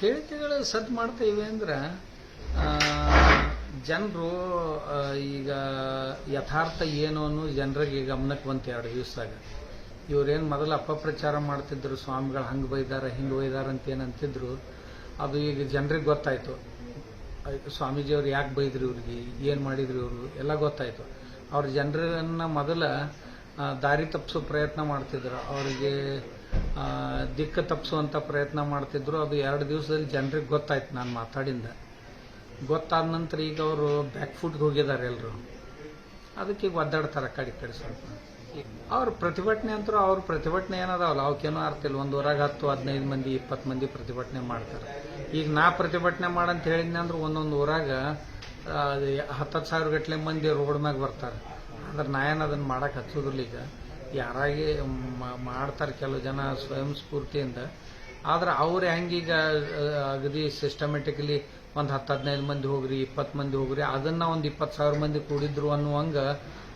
ಹೇಳಿಕೆಗಳು ಸದ್ ಮಾಡ್ತಾ ಇವೆ ಅಂದ್ರೆ ಜನರು ಈಗ ಯಥಾರ್ಥ ಏನು ಅನ್ನೋ ಜನರಿಗೆ ಗಮನಕ್ಕೆ ಬಂತು ಎರಡು ದಿವಸದಾಗ. ಇವರೇನು ಮೊದಲು ಅಪಪ್ರಚಾರ ಮಾಡ್ತಿದ್ರು, ಸ್ವಾಮಿಗಳು ಹಂಗೆ ಬೈದಾರ, ಹಿಂಗೆ ಬೈದಾರ ಅಂತ ಏನಂತಿದ್ರು ಅದು ಈಗ ಜನರಿಗೆ ಗೊತ್ತಾಯ್ತು. ಸ್ವಾಮೀಜಿ ಸ್ವಾಮೀಜಿಯವ್ರು ಯಾಕೆ ಬೈದ್ರಿ ಇವ್ರಿಗೆ, ಏನು ಮಾಡಿದ್ರು ಇವರು, ಎಲ್ಲ ಗೊತ್ತಾಯ್ತು. ಅವ್ರ ಜನರನ್ನ ಮೊದಲ ದಾರಿ ತಪ್ಪಿಸೋ ಪ್ರಯತ್ನ ಮಾಡ್ತಿದ್ರು. ಅವರಿಗೆ ದಿಕ್ಕು ತಪ್ಪಿಸುವಂಥ ಪ್ರಯತ್ನ ಮಾಡ್ತಿದ್ರು. ಅದು ಎರಡು ದಿವಸದಲ್ಲಿ ಜನರಿಗೆ ಗೊತ್ತಾಯ್ತು ನಾನು ಮಾತಾಡಿಂದ. ಗೊತ್ತಾದ ನಂತರ ಈಗ ಅವರು ಬ್ಯಾಕ್ ಫುಟ್ಗೆ ಹೋಗಿದ್ದಾರೆ ಎಲ್ಲರೂ ಅದಕ್ಕೆ ಈಗ ಒದ್ದಾಡ್ತಾರೆ ಕಡೆ ಕಡೆ ಸ್ವಲ್ಪ. ಅವ್ರ ಪ್ರತಿಭಟನೆ ಅಂತರೂ ಅವ್ರ ಪ್ರತಿಭಟನೆ ಏನದಾವಲ್ಲ ಅವಕ್ಕೇನೋ ಅರ್ಥ ಇಲ್ಲ. ಒಂದು ಊರಾಗ ಹತ್ತು, ಹದಿನೈದು ಮಂದಿ, ಇಪ್ಪತ್ತು ಮಂದಿ ಪ್ರತಿಭಟನೆ ಮಾಡ್ತಾರೆ. ಈಗ ನಾ ಪ್ರತಿಭಟನೆ ಮಾಡಂತ ಹೇಳಿದ್ನೆ ಅಂದ್ರೆ ಒಂದೊಂದು ಊರಾಗ ಹತ್ತತ್ತು ಸಾವಿರ ಗಟ್ಟಲೆ ಮಂದಿ ರೋಡ್ ಮ್ಯಾಗ ಬರ್ತಾರೆ. ಆದ್ರೆ ನಾ ಏನು ಅದನ್ನು ಮಾಡಕ್ಕೆ ಹಚ್ಚೋದಿಲ್ಲ ಈಗ. ಯಾರಾಗಿ ಮಾಡ್ತಾರೆ ಕೆಲವು ಜನ ಸ್ವಯಂ ಸ್ಫೂರ್ತಿಯಿಂದ. ಆದ್ರೆ ಅವ್ರು ಹೆಂಗೀಗ ಅಗದಿ ಸಿಸ್ಟಮೆಟಿಕಲಿ ಒಂದು ಹತ್ತು ಹದಿನೈದು ಮಂದಿ ಹೋಗ್ರಿ, ಇಪ್ಪತ್ತು ಮಂದಿ ಹೋಗ್ರಿ, ಅದನ್ನ ಒಂದು ಇಪ್ಪತ್ತು ಸಾವಿರ ಮಂದಿ ಕೂಡಿದ್ರು ಅನ್ನುವಂಗ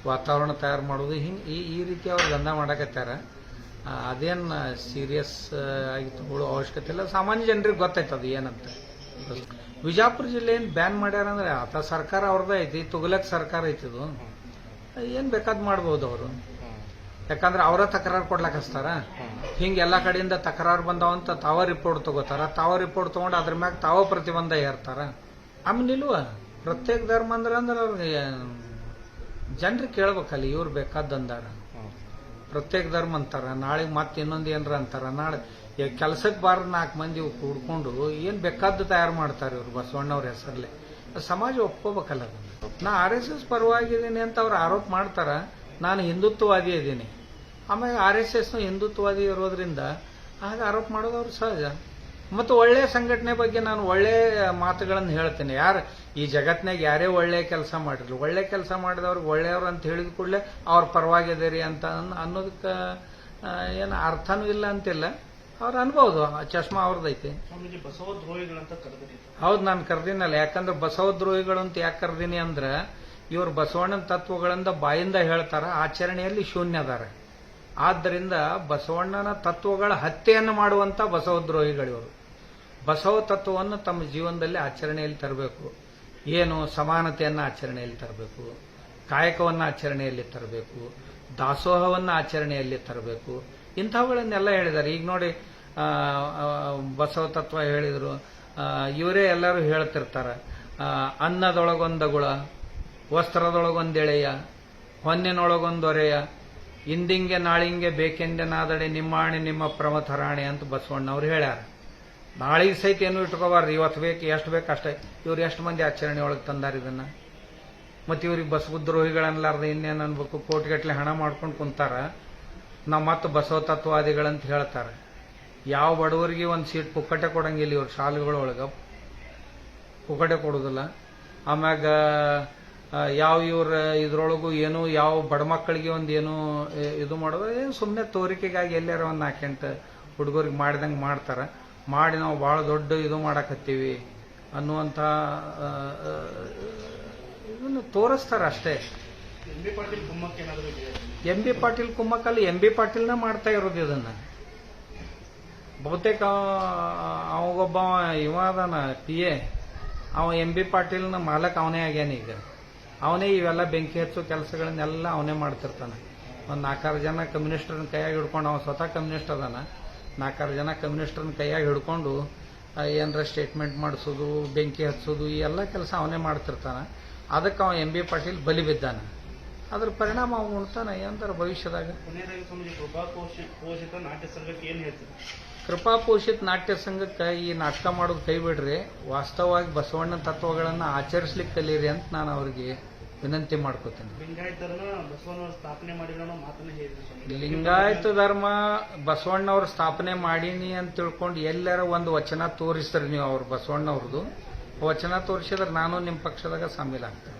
ವಾತಾವರಣ ತಯಾರು ಮಾಡೋದು ಹಿಂಗೆ ಈ ಈ ರೀತಿ ಅವ್ರು ದಂಧ ಮಾಡಕತ್ತಾರ. ಅದೇನು ಸೀರಿಯಸ್ ಆಗಿ ತಗೊಳ್ಳೋ ಅವಶ್ಯಕತೆ ಇಲ್ಲ. ಸಾಮಾನ್ಯ ಜನರಿಗೆ ಅದು ಏನಂತ. ವಿಜಾಪುರ ಜಿಲ್ಲೆ ಏನು ಬ್ಯಾನ್ ಮಾಡ್ಯಾರ ಅಂದ್ರೆ, ಆತ ಸರ್ಕಾರ ಅವ್ರದ್ದೇ ಐತಿ ತುಗಲಕ್ ಸರ್ಕಾರ ಐತಿ ಅದು. ಏನು ಬೇಕಾದ್ ಮಾಡ್ಬೋದು ಅವರು. ಯಾಕಂದ್ರೆ ಅವರ ತಕರಾರು ಕೊಡ್ಲಕ್ ಹಚ್ತಾರ ಹಿಂಗೆ ಎಲ್ಲ ಕಡೆಯಿಂದ ತಕರಾರು ಬಂದಾವಂತ ತಾವ ರಿಪೋರ್ಟ್ ತಗೋತಾರ. ತಾವ ರಿಪೋರ್ಟ್ ತಗೊಂಡು ಅದ್ರ ಮ್ಯಾಗ ತಾವ ಪ್ರತಿಬಂಧ ಏರ್ತಾರ. ಆಮೇಲೆ ನಿಲ್ವ ಪ್ರತ್ಯೇಕ ಧರ್ಮ ಅಂದ್ರೆ ಅಂದ್ರೆ ಜನರಿಗೆ ಕೇಳ್ಬೇಕಲ್ಲಿ, ಇವ್ರು ಬೇಕಾದಂದಾರ ಪ್ರತ್ಯೇಕ ಧರ್ಮ ಅಂತಾರ ನಾಳೆ ಮತ್ತೆ ಇನ್ನೊಂದು ಏನ್ರ ಅಂತಾರ. ನಾಳೆ ಕೆಲಸಕ್ಕೆ ಬಾರ ನಾಲ್ಕು ಮಂದಿ ಕೂಡ್ಕೊಂಡು ಏನ್ ಬೇಕಾದ್ದು ತಯಾರು ಮಾಡ್ತಾರೆ ಇವ್ರು ಬಸವಣ್ಣವ್ರ ಹೆಸರಲ್ಲೇ ಸಮಾಜ ಒಪ್ಕೋಬೇಕಲ್ಲ ಅದನ್ನ. ನಾ ಆರ್ ಎಸ್ ಎಸ್ ಪರವಾಗಿದ್ದೀನಿ ಅಂತ ಅವ್ರು ಆರೋಪ ಮಾಡ್ತಾರ. ನಾನು ಹಿಂದುತ್ವವಾದಿ ಇದ್ದೀನಿ. ಆಮೇಲೆ ಆರ್ ಎಸ್ ಎಸ್ನು ಹಿಂದುತ್ವವಾದಿ ಇರೋದ್ರಿಂದ ಆಗ ಆರೋಪ ಮಾಡೋದು ಅವ್ರು ಸಹಜ. ಮತ್ತು ಒಳ್ಳೆಯ ಸಂಘಟನೆ ಬಗ್ಗೆ ನಾನು ಒಳ್ಳೆಯ ಮಾತುಗಳನ್ನು ಹೇಳ್ತೇನೆ. ಯಾರು ಈ ಜಗತ್ತಿನಾಗ ಯಾರೇ ಒಳ್ಳೆಯ ಕೆಲಸ ಮಾಡಿದ್ರು ಒಳ್ಳೆಯ ಕೆಲಸ ಮಾಡಿದವ್ರಿಗೆ ಒಳ್ಳೆಯವ್ರು ಅಂತ ಹೇಳಿದ ಕೂಡಲೇ ಅವ್ರ ಪರವಾಗಿದ್ದೀರಿ ಅಂತ ಅನ್- ಅನ್ನೋದಕ್ಕೆ ಏನು ಅರ್ಥನೂ ಇಲ್ಲ ಅಂತಿಲ್ಲ. ಅವ್ರು ಅನ್ಬೋದು ಆ ಚಶ್ಮಾ ಅವ್ರದ್ದೈತಿ ಬಸವದ್ರೋಹಿಗಳು ಅಂತ ದ್ರೋಹಿಗಳಂತ ಹೌದು ನಾನು ಕರ್ದಿನಲ್ಲ. ಯಾಕಂದ್ರೆ ಬಸವದ್ರೋಹಿಗಳು ಅಂತ ಯಾಕೆ ಕರ್ದಿನಿ ಅಂದ್ರೆ ಇವರು ಬಸವಣ್ಣನ ತತ್ವಗಳಿಂದ ಬಾಯಿಂದ ಹೇಳ್ತಾರ, ಆಚರಣೆಯಲ್ಲಿ ಶೂನ್ಯ ಅದಾರ. ಆದ್ದರಿಂದ ಬಸವಣ್ಣನ ತತ್ವಗಳ ಹತ್ಯೆಯನ್ನು ಮಾಡುವಂಥ ಬಸವದ್ರೋಹಿಗಳಿವರು. ಬಸವ ತತ್ವವನ್ನು ತಮ್ಮ ಜೀವನದಲ್ಲಿ ಆಚರಣೆಯಲ್ಲಿ ತರಬೇಕು. ಏನು ಸಮಾನತೆಯನ್ನು ಆಚರಣೆಯಲ್ಲಿ ತರಬೇಕು, ಕಾಯಕವನ್ನು ಆಚರಣೆಯಲ್ಲಿ ತರಬೇಕು, ದಾಸೋಹವನ್ನು ಆಚರಣೆಯಲ್ಲಿ ತರಬೇಕು. ಇಂಥವುಗಳನ್ನೆಲ್ಲ ಹೇಳಿದ್ದಾರೆ ಈಗ ನೋಡಿ ಬಸವ ತತ್ವ ಹೇಳಿದರು. ಇವರೇ ಎಲ್ಲರೂ ಹೇಳ್ತಿರ್ತಾರೆ. ಅನ್ನದೊಳಗೊಂದಗುಳ ವಸ್ತ್ರದೊಳಗೊಂದೆಳೆಯ, ಹೊನ್ನಿನೊಳಗೊಂದೊರೆಯ, ಇಂದಿಂಗೆ ನಾಳಿಂಗೆ ಬೇಕೆಂದೆನಾದಡೆ ನಿಮ್ಮಾಣೆ ನಿಮ್ಮ ಪ್ರಮಥರಾಣೆ ಅಂತ ಬಸವಣ್ಣವ್ರು ಹೇಳ್ಯಾರ. ನಾಳೆ ಸಹಿತ ಏನು ಇಟ್ಕೋಬಾರ್ದು, ಇವತ್ತು ಬೇಕು, ಎಷ್ಟು ಬೇಕು ಅಷ್ಟೇ. ಇವ್ರು ಎಷ್ಟು ಮಂದಿ ಆಚರಣೆ ಒಳಗೆ ತಂದಾರ ಇದನ್ನ? ಮತ್ತು ಇವ್ರಿಗೆ ಬಸವದ್ರೋಹಿಗಳನ್ಲಾರ್ದ ಇನ್ನೇನು ಅನ್ಬೇಕು? ಕೋಟಿಗಟ್ಟಲೆ ಹಣ ಮಾಡ್ಕೊಂಡು ಕುಂತಾರ. ನಾವು ಮತ್ತು ಬಸವ ತತ್ವವಾದಿಗಳಂತ ಹೇಳ್ತಾರೆ. ಯಾವ ಬಡವರಿಗೆ ಒಂದು ಸೀಟ್ ಪುಕ್ಕಟೆ ಕೊಡಂಗಿಲ್ಲ ಇವ್ರ ಶಾಲೆಗಳೊಳಗೆ. ಪುಕ್ಕಟೆ ಕೊಡೋದಿಲ್ಲ. ಆಮ್ಯಾಗ ಯಾವ ಇವ್ರ ಇದ್ರೊಳಗೂ ಏನು ಯಾವ ಬಡ ಮಕ್ಕಳಿಗೆ ಒಂದು ಏನು ಇದು ಮಾಡೋದು ಏನು ಸುಮ್ಮನೆ ತೋರಿಕೆಗಾಗಿ ಎಲ್ಲಾರ ಒಂದು ನಾಲ್ಕೆಂಟು ಹುಡುಗರಿಗೆ ಮಾಡಿದಂಗೆ ಮಾಡ್ತಾರೆ. ಮಾಡಿ ನಾವು ಭಾಳ ದೊಡ್ಡ ಇದು ಮಾಡಕತ್ತೀವಿ ಅನ್ನುವಂಥ ಇದನ್ನು ತೋರಿಸ್ತಾರೆ ಅಷ್ಟೇ. ಎಂ ಬಿ ಪಾಟೀಲ್ ಕುಮ್ಮಕ್ಕಲ್ಲಿ ಎಂ ಬಿ ಪಾಟೀಲ್ನ ಮಾಡ್ತಾ ಇರೋದು ಇದನ್ನು. ಬಹುತೇಕ ಅವಗೊಬ್ಬ ಅವಾಗೊಬ್ಬ ಇವ ಅದಾನ ಪಿ ಎ. ಅವ ಎಂ ಬಿ ಪಾಟೀಲ್ನ ಮಾಲಕ್ ಅವನೇ ಆಗ್ಯಾನ ಈಗ. ಅವನೇ ಇವೆಲ್ಲ ಬೆಂಕಿ ಹಚ್ಚೋ ಕೆಲಸಗಳನ್ನೆಲ್ಲ ಅವನೇ ಮಾಡ್ತಿರ್ತಾನೆ. ಒಂದು ನಾಲ್ಕಾರು ಜನ ಕಮ್ಯುನಿಸ್ಟ್ರನ್ನ ಕೈಯಾಗಿ ಹಿಡ್ಕೊಂಡು ಅವನು ಸ್ವತಃ ಕಮ್ಯುನಿಸ್ಟ್ ಅದಾನ. ನಾಲ್ಕಾರು ಜನ ಕಮ್ಯುನಿಸ್ಟ್ರನ್ನ ಕೈಯಾಗಿ ಹಿಡ್ಕೊಂಡು ಏನರ ಸ್ಟೇಟ್ಮೆಂಟ್ ಮಾಡಿಸೋದು, ಬೆಂಕಿ ಹಚ್ಚೋದು, ಈ ಎಲ್ಲ ಕೆಲಸ ಅವನೇ ಮಾಡ್ತಿರ್ತಾನೆ. ಅದಕ್ಕೆ ಅವ ಎಂ ಬಿ ಪಾಟೀಲ್ ಬಲಿ ಬಿದ್ದಾನೆ. ಅದ್ರ ಪರಿಣಾಮ ಅವನು ಉಣ್ತಾನೆ ಏನಂತಾರೆ ಭವಿಷ್ಯದಾಗ. ಕೊನೆಯದಾಗಿ ಸ್ವಾಮೀಜಿ ಕೃಪಾ ಪೋಷಿ ನಾಟ್ಯ ಸಂಘಕ್ಕೆ ಈ ನಾಟಕ ಮಾಡೋದು ಕೈ ಬಿಡ್ರಿ. ವಾಸ್ತವವಾಗಿ ಬಸವಣ್ಣ ತತ್ವಗಳನ್ನು ಆಚರಿಸ್ಲಿಕ್ಕೆ ಕಲೀರಿ ಅಂತ ನಾನು ಅವ್ರಿಗೆ ವಿನಂತಿ ಮಾಡ್ಕೋತೇನೆ. ಲಿಂಗಾಯತ ಧರ್ಮ ಬಸವಣ್ಣವ್ರ ಸ್ಥಾಪನೆ ಮಾಡೀನಿ ಅಂತ ತಿಳ್ಕೊಂಡು ಎಲ್ಲರ ಒಂದು ವಚನ ತೋರಿಸ್ತಾರೆ ನೀವು ಅವ್ರು ಬಸವಣ್ಣವ್ರದ್ದು ವಚನ ತೋರಿಸಿದ್ರೆ ನಾನು ನಿಮ್ಮ ಪಕ್ಷದಾಗ ಇದು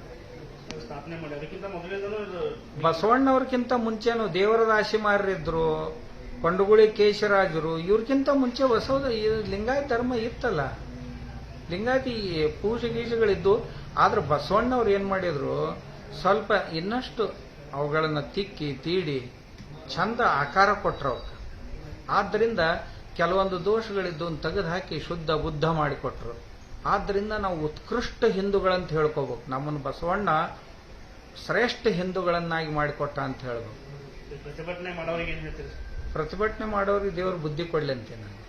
ಬಸವಣ್ಣವ್ರಕ್ಕಿಂತ ಮುಂಚೆನು ದೇವರ ದಾಸಿಮಾರರಿದ್ರು ಕೊಂಡಗುಳಿ ಕೇಶರಾಜರು ಇವ್ರಿಗಿಂತ ಮುಂಚೆ ಹೊಸದ ಲಿಂಗಾಯತ ಧರ್ಮ ಇತ್ತಲ್ಲ. ಲಿಂಗಾಯತಿ ಪೂಜೆ ಗೀಜೆಗಳಿದ್ದು, ಆದ್ರೆ ಬಸವಣ್ಣವ್ರು ಏನ್ ಮಾಡಿದ್ರು? ಸ್ವಲ್ಪ ಇನ್ನಷ್ಟು ಅವುಗಳನ್ನ ತಿಕ್ಕಿ, ತೀಡಿ, ಚಂದ ಆಕಾರ ಕೊಟ್ರು ಆದ್ದರಿಂದ ಕೆಲವೊಂದು ದೋಷಗಳಿದ್ದು ತೆಗೆದು ಹಾಕಿ ಶುದ್ಧ ಬುದ್ಧ ಮಾಡಿಕೊಟ್ರು ಆದ್ದರಿಂದ ನಾವು ಉತ್ಕೃಷ್ಟ ಹಿಂದೂಗಳಂತ ಹೇಳ್ಕೋಬೇಕು. ನಮ್ಮನ್ನು ಬಸವಣ್ಣ ಶ್ರೇಷ್ಠ ಹಿಂದೂಗಳನ್ನಾಗಿ ಮಾಡಿಕೊಟ್ಟ ಅಂತ ಹೇಳ್ಬೇಕು. ಪ್ರತಿಭಟನೆ ಮಾಡೋರಿಗೆ? ಪ್ರತಿಭಟನೆ ಮಾಡೋರಿಗೆ ದೇವರು ಬುದ್ಧಿ ಕೊಡ್ಲಿ ಅಂತೇನೆ ನಾನು